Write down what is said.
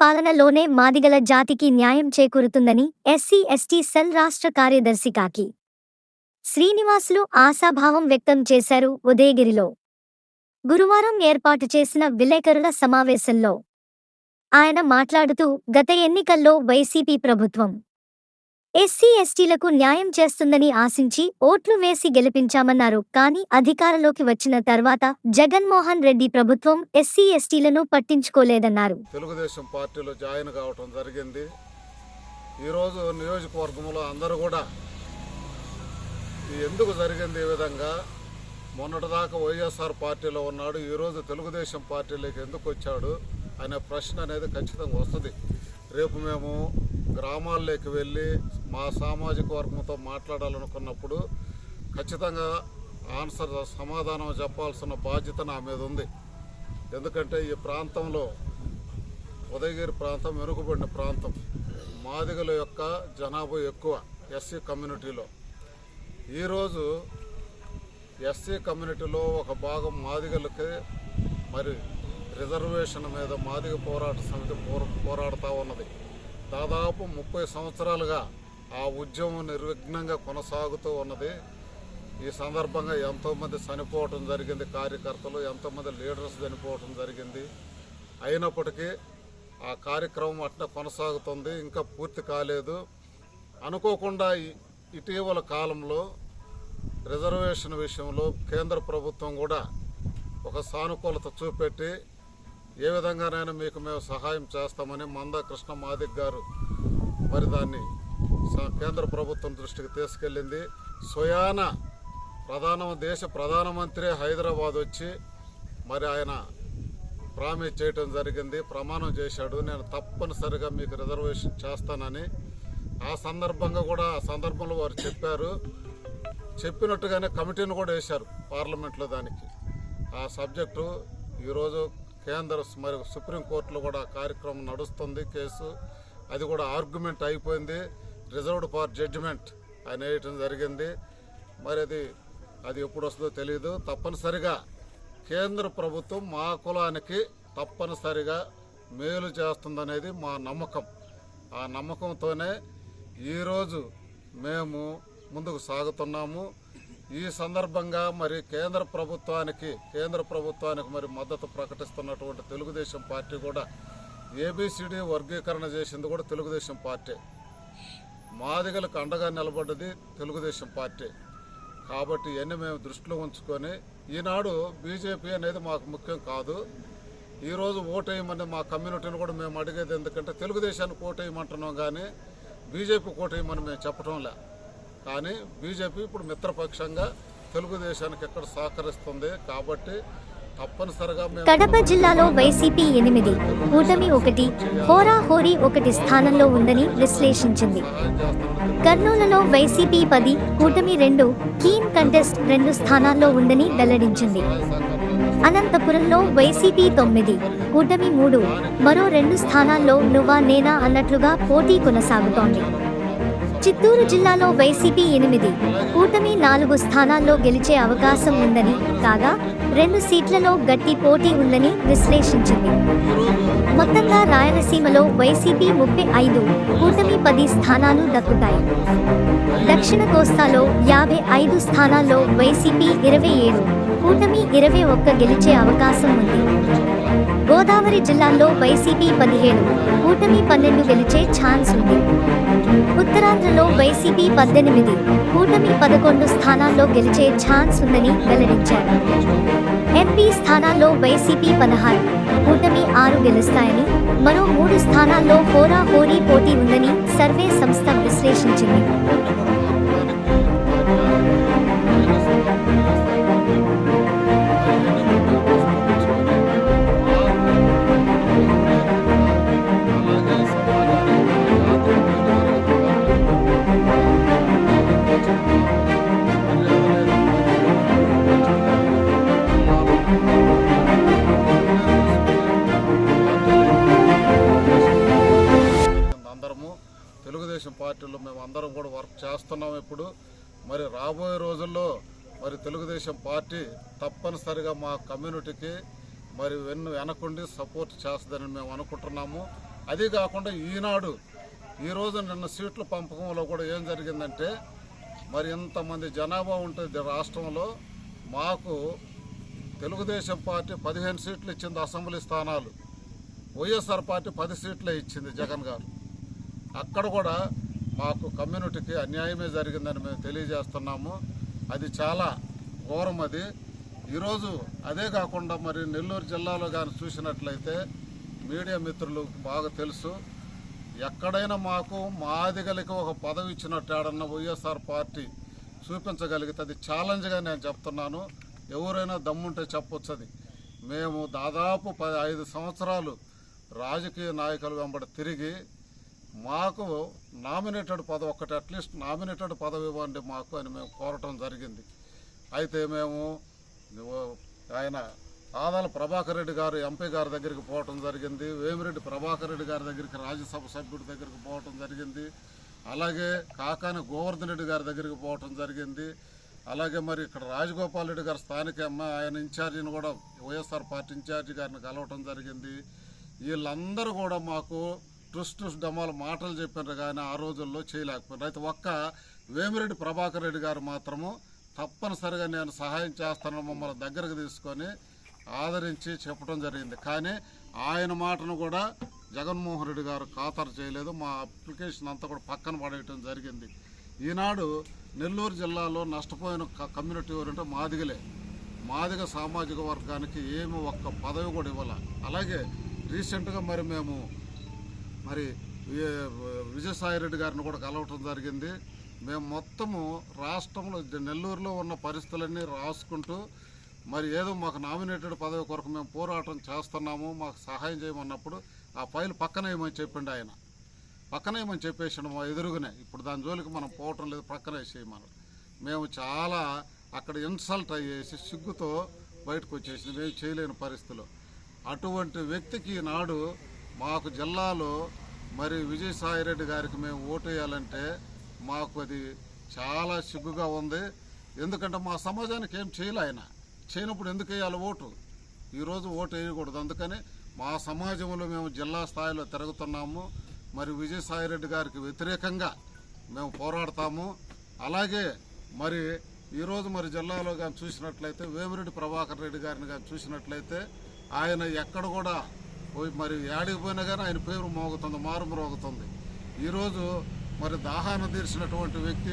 పాలనలోనే మాదిగల జాతికి న్యాయం చేకూరుతుందని ఎస్సీ ఎస్టీ సెల్ రాష్ట్ర కార్యదర్శి కాకి శ్రీనివాసులు ఆశాభావం వ్యక్తం చేశారు ఉదయగిరిలో. గురువారం ఏర్పాటు చేసిన విలేకరుల సమావేశంలో ఆయన మాట్లాడుతూ గత ఎన్నికల్లో వైసీపీ ప్రభుత్వం ఎస్సీ ఎస్టీలకు న్యాయం చేస్తుందని ఆశించి ఓట్లు వేసి గెలిపించామన్నారు. కానీ అధికారంలోకి వచ్చిన తర్వాత జగన్మోహన్ రెడ్డి ప్రభుత్వం ఎస్సీ ఎస్టీలను పట్టించుకోలేదన్నారు. తెలుగుదేశం పార్టీలో జాయిన్ కావటం జరిగింది. ఈరోజు నియోజకవర్గంలో అందరూ కూడా ఎందుకు జరిగింది ఈ విధంగా? మొన్నటిదాకా వైఎస్ఆర్ పార్టీలో ఉన్నాడు. ఈరోజు తెలుగుదేశం పార్టీలోకి ఎందుకు వచ్చాడు అనే ప్రశ్న అనేది ఖచ్చితంగా వస్తుంది. రేపు మేము గ్రామాల్లోకి వెళ్ళి మా సామాజిక వర్గంతో మాట్లాడాలనుకున్నప్పుడు ఖచ్చితంగా ఆన్సర్ సమాధానం చెప్పాల్సిన బాధ్యత నా మీద ఉంది. ఎందుకంటే ఈ ప్రాంతంలో ఉదయగిరి ప్రాంతం వెనుకబడిన ప్రాంతం. మాదిగల యొక్క జనాభా ఎక్కువ ఎస్సీ కమ్యూనిటీలో. ఈరోజు ఎస్సీ కమ్యూనిటీలో ఒక భాగం మాదిగలకి మరి రిజర్వేషన్ మీద మాదిగ పోరాట సమితి పోర పోరాడుతూ ఉన్నది. దాదాపు ముప్పై సంవత్సరాలుగా ఆ ఉద్యమం నిర్విఘ్నంగా కొనసాగుతూ ఉన్నది. ఈ సందర్భంగా ఎంతోమంది చనిపోవటం జరిగింది. కార్యకర్తలు ఎంతోమంది లీడర్స్ చనిపోవటం జరిగింది. అయినప్పటికీ ఆ కార్యక్రమం అట్లా కొనసాగుతుంది. ఇంకా పూర్తి కాలేదు. అనుకోకుండా ఈ- ఇటీవల కాలంలో రిజర్వేషన్ విషయంలో కేంద్ర ప్రభుత్వం కూడా ఒక సానుకూలత చూపెట్టి ఏ విధంగానైనా మీకు మేము సహాయం చేస్తామని మందా కృష్ణ మాదిక్ గారు మరి దాన్ని కేంద్ర ప్రభుత్వం దృష్టికి తీసుకెళ్ళింది. స్వయాన ప్రధాన దేశ ప్రధానమంత్రి హైదరాబాద్ వచ్చి మరి ఆయన ప్రామిస్ చేయటం జరిగింది. ప్రమాణం చేశాడు. నేను తప్పనిసరిగా మీకు రిజర్వేషన్ చేస్తానని ఆ సందర్భంగా కూడా ఆ సందర్భంలో వారు చెప్పారు. చెప్పినట్టుగానే కమిటీని కూడా వేశారు పార్లమెంట్లో దానికి. ఆ సబ్జెక్టు ఈరోజు కేంద్ర మరి సుప్రీంకోర్టులో కూడా కార్యక్రమం నడుస్తుంది కేసు. అది కూడా ఆర్గ్యుమెంట్ అయిపోయింది. రిజర్వ్డ్ ఫార్ జడ్జిమెంట్ అని వేయటం జరిగింది. మరి అది అది ఎప్పుడు వస్తుందో తెలియదు తప్పనిసరిగా కేంద్ర ప్రభుత్వం మా కులానికి తప్పనిసరిగా మేలు చేస్తుందనేది మా నమ్మకం. ఆ నమ్మకంతోనే ఈరోజు మేము ముందుకు సాగుతున్నాము. ఈ సందర్భంగా మరి కేంద్ర ప్రభుత్వానికి కేంద్ర ప్రభుత్వానికి మరి మద్దతు ప్రకటిస్తున్నటువంటి తెలుగుదేశం పార్టీ కూడా ఏబిసిడి వర్గీకరణ చేసింది కూడా తెలుగుదేశం పార్టీ. మాదిగలకు అండగా నిలబడ్డది తెలుగుదేశం పార్టీ. కాబట్టి ఇవన్నీ మేము దృష్టిలో ఉంచుకొని ఈనాడు బీజేపీ అనేది మాకు ముఖ్యం కాదు. ఈరోజు ఓటేయమని మా కమ్యూనిటీని కూడా మేము అడిగేది ఎందుకంటే తెలుగుదేశానికి ఓటేయమంటున్నాం కానీ బీజేపీ ఓటేయమని మేము చెప్పటంలే కానీ బీజేపీ ఇప్పుడు మిత్రపక్షంగా తెలుగుదేశానికి ఎక్కడ సహకరిస్తుంది కాబట్టి కడప జిల్లాలో వైసీపీ ఎనిమిది కూటమి ఒకటి హోరాహోరీ ఒకటి స్థానంలో ఉందని విశ్లేషించింది. కర్నూలులో వైసీపీ పది కూటమి రెండు కీన్ కంటెస్ట్ రెండు స్థానాల్లో ఉందని వెల్లడించింది. అనంతపురంలో వైసీపీ తొమ్మిది కూటమి మూడు మరో రెండు స్థానాల్లో నువ్వా నేనా అన్నట్లుగా పోటీ కొనసాగుతోంది. చిత్తూరు జిల్లాలో వైసీపీ ఎనిమిది కూటమి నాలుగు స్థానాల్లో గెలిచే అవకాశం ఉందని కాగా రెండు సీట్లలో గట్టి పోటీ ఉందని విశ్లేషించింది. మొత్తంగా రాయలసీమలో వైసీపీ ముప్పై ఐదు కూటమి పది స్థానాలు దక్కుతాయి. దక్షిణ కోస్తాలో యాభై ఐదు స్థానాల్లో వైసీపీ ఇరవై ఏడు కూటమి ఇరవై ఒక్క గెలిచే అవకాశం ఉంది. గోదావరి జిల్లాల్లో వైసీపీ పదిహేడు కూటమి పన్నెండు గెలిచే ఛాన్స్ ఉంది. ఉత్తరాంధ్రలో వైసీపీ పద్దెనిమిది కూటమి పదకొండు స్థానాల్లో గెలిచే ఛాన్స్ ఉందని వెల్లడించారు. ఎంపీ స్థానాల్లో వైసీపీ పదహారు కూటమి ఆరు గెలుస్తాయని మరో మూడు స్థానాల్లో హోరా హోరీ పోటీ ఉందని సర్వే సంస్థ విశ్లేషించింది. మరి రాబోయే రోజుల్లో మరి తెలుగుదేశం పార్టీ తప్పనిసరిగా మా కమ్యూనిటీకి మరి వెన్ను వెనకుండి సపోర్ట్ చేస్తుందని మేము అనుకుంటున్నాము. అది కాకుండా ఈనాడు ఈరోజు నిన్న సీట్ల పంపకంలో కూడా ఏం జరిగిందంటే మరి ఇంతమంది జనాభా ఉంటుంది రాష్ట్రంలో మాకు తెలుగుదేశం పార్టీ పదిహేను సీట్లు ఇచ్చింది అసెంబ్లీ స్థానాలు. వైఎస్ఆర్ పార్టీ పది సీట్లే ఇచ్చింది జగన్ గారు. అక్కడ కూడా మాకు కమ్యూనిటీకి అన్యాయమే జరిగిందని మేము తెలియజేస్తున్నాము. అది చాలా ఘోరం అది. ఈరోజు అదే కాకుండా మరి నెల్లూరు జిల్లాలో కానీ చూసినట్లయితే మీడియా మిత్రులు బాగా తెలుసు. ఎక్కడైనా మాకు మాదిగలకి ఒక పదవి ఇచ్చినట్టు ఏడన్నా వైఎస్ఆర్ పార్టీ చూపించగలిగితే అది ఛాలెంజ్గా నేను చెప్తున్నాను. ఎవరైనా దమ్ముంటే చెప్పొచ్చు అది మేము దాదాపు పది ఐదు సంవత్సరాలు రాజకీయ నాయకులు వెంబడి తిరిగి మాకు నామినేటెడ్ పదవి ఒకటి అట్లీస్ట్ నామినేటెడ్ పదవి ఇవ్వండి మాకు అని మేము కోరటం జరిగింది. అయితే మేము ఆయన ఆదాల ప్రభాకర్ రెడ్డి గారు ఎంపీ గారి దగ్గరికి పోవటం జరిగింది వేమిరెడ్డి ప్రభాకర్ రెడ్డి గారి దగ్గరికి రాజ్యసభ సభ్యుడి దగ్గరికి పోవటం జరిగింది అలాగే కాకాని గోవర్ధన్ రెడ్డి గారి దగ్గరికి పోవటం జరిగింది అలాగే మరి ఇక్కడ రాజగోపాల్ రెడ్డి గారు స్థానిక అమ్మ ఆయన ఇన్ఛార్జిని కూడా వైఎస్ఆర్ పార్టీ ఇన్ఛార్జి గారిని కలవటం జరిగింది. వీళ్ళందరూ కూడా మాకు టుస్ టుస్ డమాల మాటలు చెప్పారు కానీ ఆ రోజుల్లో చేయలేకపోయారు అయితే ఒక్క వేమిరెడ్డి ప్రభాకర్ రెడ్డి గారు మాత్రము తప్పనిసరిగా నేను సహాయం చేస్తాను మమ్మల్ని దగ్గరకు తీసుకొని ఆదరించి చెప్పడం జరిగింది. కానీ ఆయన మాటను కూడా జగన్మోహన్ రెడ్డి గారు ఖాతరు చేయలేదు. మా అప్లికేషన్ అంతా కూడా పక్కన పడేయటం జరిగింది. ఈనాడు నెల్లూరు జిల్లాలో నష్టపోయిన కమ్యూనిటీ ఎవరంటే మాదిగలే. మాదిగ సామాజిక వర్గానికి ఏమి ఒక్క పదవి కూడా ఇవ్వాల. అలాగే రీసెంట్గా మరి మేము మరి విజయసాయి రెడ్డి గారిని కూడా కలవటం జరిగింది. మేము మొత్తము రాష్ట్రంలో నెల్లూరులో ఉన్న పరిస్థితులన్నీ రాసుకుంటూ మరి ఏదో మాకు నామినేటెడ్ పదవి కొరకు మేము పోరాటం చేస్తున్నాము మాకు సహాయం చేయమన్నప్పుడు ఆ ఫైల్ పక్కన వేయమని చెప్పిండు ఆయన. పక్కన వేయమని చెప్పేసాడు మా ఎదురుగునే. ఇప్పుడు దాని జోలికి మనం పోవటం లేదు పక్కన వేసేయమని మేము చాలా అక్కడ ఇన్సల్ట్ అయ్యేసి సిగ్గుతో బయటకు వచ్చేసింది మేము చేయలేని పరిస్థితిలో. అటువంటి వ్యక్తికి నాడు మాకు జిల్లాలో మరి విజయసాయిరెడ్డి గారికి మేము ఓటు వేయాలంటే మాకు అది చాలా సిగ్గుగా ఉంది. ఎందుకంటే మా సమాజానికి ఏం చేయలే ఆయన. చేయనప్పుడు ఎందుకు వేయాలి ఓటు? ఈరోజు ఓటు వేయకూడదు. అందుకని మా సమాజంలో మేము జిల్లా స్థాయిలో తిరుగుతున్నాము. మరి విజయసాయిరెడ్డి గారికి వ్యతిరేకంగా మేము పోరాడతాము. అలాగే మరి ఈరోజు మరి జిల్లాలో కానీ చూసినట్లయితే వేమిరెడ్డి ప్రభాకర్ రెడ్డి గారిని కానీ చూసినట్లయితే ఆయన ఎక్కడ కూడా పోయి మరి ఏడికి పోయినా కానీ ఆయన పేరు మోగుతుంది మారు మోగుతుంది ఈరోజు మరి దాహాన్ని తీర్చినటువంటి వ్యక్తి